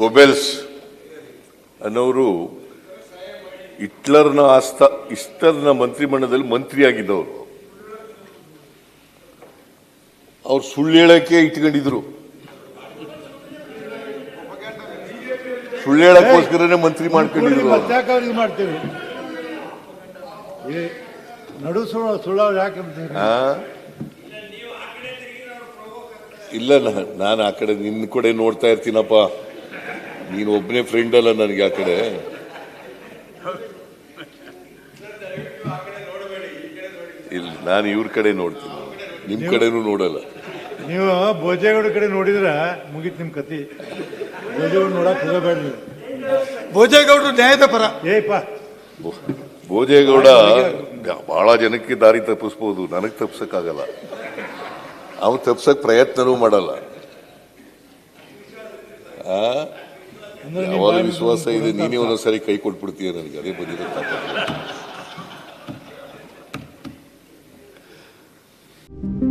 Goebbels ಅನ್ನೋರು ಹಿಟ್ಲರ್ನ ಆಸ್ತ ಹಿಟ್ಲರ್ನ ಮಂತ್ರಿಮಂಡಲದಲ್ಲಿ ಮಂತ್ರಿಯಾಗಿದ್ದವರು. ಅವ್ರು ಸುಳ್ಳು ಹೇಳಕ್ಕೆ ಇಟ್ಕೊಂಡಿದ್ರು. ಸುಳ್ಳು ಹೇಳಕ್ಕೋಸ್ಕರನೇ ಮಂತ್ರಿ ಮಾಡ್ಕೊಂಡಿದ್ರು ಮಾಡ್ತೀವಿ ನಡು ಸುಳ್ಳು ಯಾಕೆ? ಇಲ್ಲ ನಾನು ಆ ಕಡೆ ನಿನ್ನ ಕಡೆ ನೋಡ್ತಾ ಇರ್ತೀನಪ್ಪ. ನೀನು ಒಬ್ಬನೇ ಫ್ರೆಂಡ್ ಅಲ್ಲ ನನಗೆ ಆ ಕಡೆ. ಇಲ್ಲಿ ನಾನು ಇವ್ರ ಕಡೆ ನೋಡ್ತೀನಿ. ನಿಮ್ ಕಡೆನೂ ನೋಡಲ್ಲ. ನೀವು ಭೋಜೇಗೌಡ ಕಡೆ ನೋಡಿದ್ರ ಮುಗೀತು ನಿಮ್ ಕತಿ ಭೋಜೇಗೌಡ ನೋಡಕ್ ಹೋಗಬೇಡ ನೀವು ಭೋಜೇಗೌಡರು ನ್ಯಾಯದ ಪರ. ಏಪ್ಪ ಭೋ- ಭೋಜೇಗೌಡ ಬಹಳ ಜನಕ್ಕೆ ದಾರಿ ತಪ್ಪಿಸ್ಬೋದು. ನನಗೆ ತಪ್ಸಕ್ಕಾಗಲ್ಲ. ಅವ್ನು ತಪ್ಸಕ್ ಪ್ರಯತ್ನನೂ ಮಾಡಲ್ಲ. ಆ? ಯಾವಾಗ ವಿಶ್ವಾಸ ಇದೆ ನೀನೇ ಒಂದೊಂದ್ಸರಿ ಕೈ ಕೊಟ್ಬಿಡ್ತೀಯ ನನಗೆ ಅದೇ ಬಂದಿರೋ ತಾಕತ್ತು.